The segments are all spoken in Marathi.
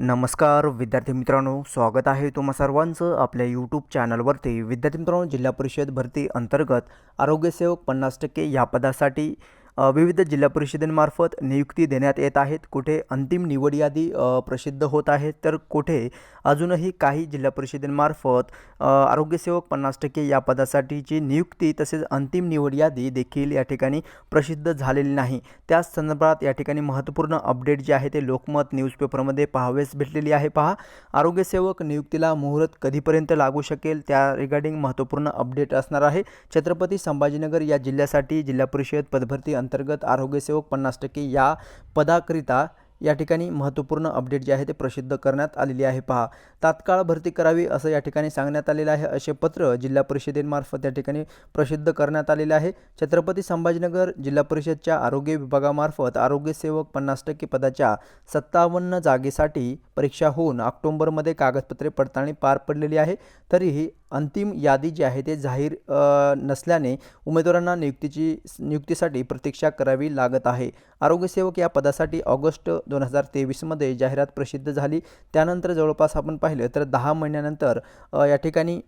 नमस्कार विद्यार्थी मित्रांनो. स्वागत आहे तुम्हा सर्वांचं आपल्या यूट्यूब चॅनलवरती विद्यार्थी मित्रांनो जिल्हा परिषद भरती अंतर्गत आरोग्यसेवक पन्नास टक्के या पदासाठी विविध जिल्हा परिषदेमार्फत नियुक्ती देण्यात येत आहेत. कुठे अंतिम निवड यादी प्रसिद्ध होत आहे तर कुठे अजूनही काही जिल्हा परिषदेमार्फत आरोग्यसेवक पन्नास टक्के या पदासाठीची नियुक्ती तसेच अंतिम निवड यादी देखील या ठिकाणी प्रसिद्ध झालेली नाही. त्याच संदर्भात या ठिकाणी महत्त्वपूर्ण अपडेट जे आहे ते लोकमत न्यूजपेपरमध्ये पाहावेस भेटलेली आहे. पहा आरोग्यसेवक नियुक्तीला मुहूर्त कधीपर्यंत लागू शकेल त्या रिगार्डिंग महत्त्वपूर्ण अपडेट असणार आहे. छत्रपती संभाजीनगर या जिल्ह्यासाठी जिल्हा परिषद पदभरती अंतर्गत आरोग्यसेवक पन्नास टक्के या पदाकरिता या ठिकाणी महत्त्वपूर्ण अपडेट जे आहे ते प्रसिद्ध करण्यात आलेली आहे. पहा तात्काळ भरती करावी असं या ठिकाणी सांगण्यात आलेलं आहे. असे पत्र जिल्हा परिषदेमार्फत या ठिकाणी प्रसिद्ध करण्यात आलेले आहे. छत्रपती संभाजीनगर जिल्हा परिषदच्या आरोग्य विभागामार्फत आरोग्यसेवक पन्नास टक्के पदाच्या सत्तावन्न जागेसाठी परीक्षा होऊन ऑक्टोंबरमध्ये कागदपत्रे पडताळणी पार पडलेली आहे. तरीही अंतिम यादी जी आहे ते जाहीर नसल्याने उमेदवारांना नियुक्तीची नियुक्तीसाठी प्रतीक्षा करावी लागत आहे. आरोग्यसेवक या पदासाठी ऑगस्ट दोन हजार तेवीसमध्ये जाहिरात प्रसिद्ध झाली. त्यानंतर जवळपास आपण पाहिलं तर दहा महिन्यानंतर या ठिकाणी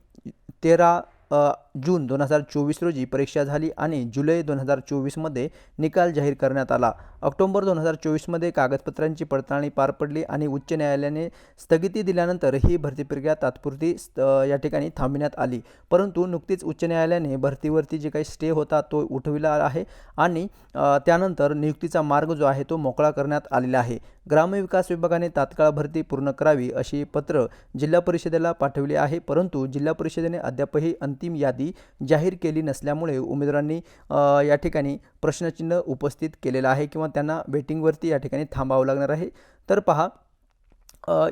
तेरा जून दोन हजार चोवीस रोजी परीक्षा झाली आणि जुलै दोन हजार चोवीसमध्ये निकाल जाहीर करण्यात आला. ऑक्टोबर दोन हजार चोवीसमध्ये कागदपत्रांची पडताळणी पार पडली आणि उच्च न्यायालयाने स्थगिती दिल्यानंतर ही भरती प्रक्रिया तात्पुरती या ठिकाणी थांबविण्यात आली. परंतु नुकतीच उच्च न्यायालयाने भरतीवरती जे काही स्टे होता तो उठविला आहे आणि त्यानंतर नियुक्तीचा मार्ग जो आहे तो मोकळा करण्यात आलेला आहे. ग्रामविकास विभागाने तात्काळ भरती पूर्ण करावी अशी पत्र जिल्हा परिषदेला पाठविले आहे. परंतु जिल्हा परिषदेने अद्यापही अंतिम यादी जाहीर केली नसल्यामुळे उमेदवारांनी या ठिकाणी प्रश्नचिन्ह उपस्थित केलेलं आहे किंवा त्यांना वेटिंगवरती या ठिकाणी थांबावं लागणार आहे. तर पहा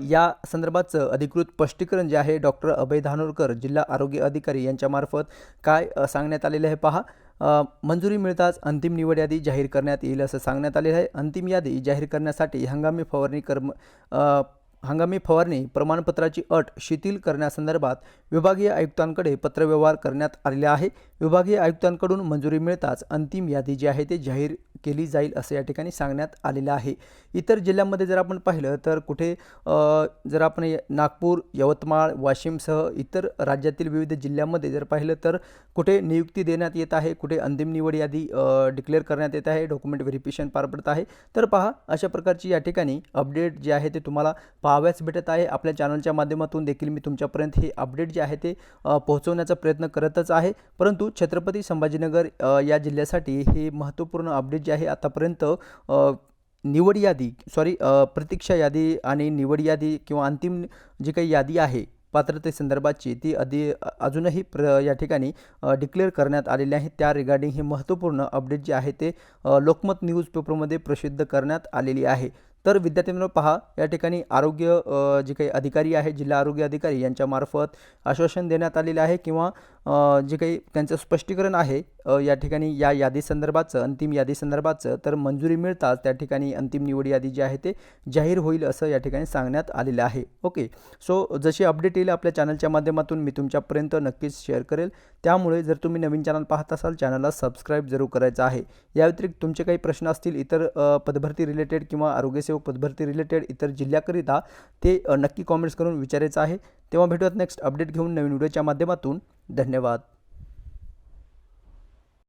या संदर्भाचं अधिकृत स्पष्टीकरण जे आहे डॉक्टर अभय धानोरकर जिल्हा आरोग्य अधिकारी यांच्यामार्फत काय सांगण्यात आलेलं आहे पहा. मंजुरी मिळताच अंतिम निवड यादी जाहीर करण्यात येईल असं सांगण्यात आलेलं आहे. अंतिम यादी जाहीर करण्यासाठी हंगामी फवारणी कर्म हंगामी फवारणी प्रमाणपत्राची अट शिथिल करण्यासंदर्भात विभागीय आयुक्तांकडे पत्रव्यवहार करण्यात आलेला आहे. विभागीय आयुक्तांकडून मंजुरी मिळताच अंतिम यादी जी आहे ते जाहीर केली जाईल असं या ठिकाणी सांगण्यात आलेलं आहे. इतर जिल्ह्यांमध्ये जर आपण पाहिलं तर कुठे जर आपण नागपूर यवतमाळ वाशिमसह इतर राज्यातील विविध जिल्ह्यांमध्ये जर पाहिलं तर कुठे नियुक्ती देण्यात येत आहे कुठे अंतिम निवड यादी डिक्लेअर करण्यात येत आहे डॉक्युमेंट व्हेरिफिकेशन पार पडत आहे. तर पहा अशा प्रकारची या ठिकाणी अपडेट जे आहे ते तुम्हाला पाहाव्यास भेटत आहे. आपल्या चॅनलच्या माध्यमातून देखील मी तुमच्यापर्यंत हे अपडेट जे आहे ते पोहोचवण्याचा प्रयत्न करतच आहे. परंतु छत्रपती संभाजीनगर या जिल्ह्यासाठी हे महत्त्वपूर्ण अपडेट जे आहे आतापर्यंत निवड यादी सॉरी प्रतीक्षा यादी आणि निवड यादी किंवा अंतिम जी काही यादी आहे पात्रतेसंदर्भातची ती आधी अजूनही प्र या ठिकाणी डिक्लेअर करण्यात आलेली आहे. त्या रिगार्डिंग हे महत्त्वपूर्ण अपडेट जे आहे ते लोकमत न्यूजपेपरमध्ये प्रसिद्ध करण्यात आलेली आहे. तर विद्यार्थ्यांनो पहा या ठिकाणी आरोग्य जे काही अधिकारी आहे जिल्हा आरोग्य अधिकारी यांच्यामार्फत आश्वासन देण्यात आलेलं आहे किंवा जे काही त्यांचं स्पष्टीकरण आहे या ठिकाणी या यादी संदर्भाचं अंतिम यादी संदर्भाचं तर मंजुरी मिळताच त्या ठिकाणी अंतिम निवड यादी जी आहे ते जाहीर होईल असं या ठिकाणी सांगण्यात आलेलं आहे. ओके सो जशी अपडेट येईल आपल्या चॅनलच्या माध्यमातून मी तुमच्यापर्यंत नक्कीच शेअर करेल. त्यामुळे जर तुम्ही नवीन चॅनल पाहत असाल चॅनलला सबस्क्राईब जरूर करायचं आहे. या व्यतिरिक्त तुमचे काही प्रश्न असतील इतर पदभरती रिलेटेड किंवा आरोग्य नगरसेवक पदभरती रिलेटेड इतर जिल्ह्याकरिता ते नक्की कॉमेंट्स करून विचारायचं आहे. तेव्हा भेटूयात नेक्स्ट अपडेट घेऊन नवीन व्हिडिओच्या माध्यमातून. धन्यवाद.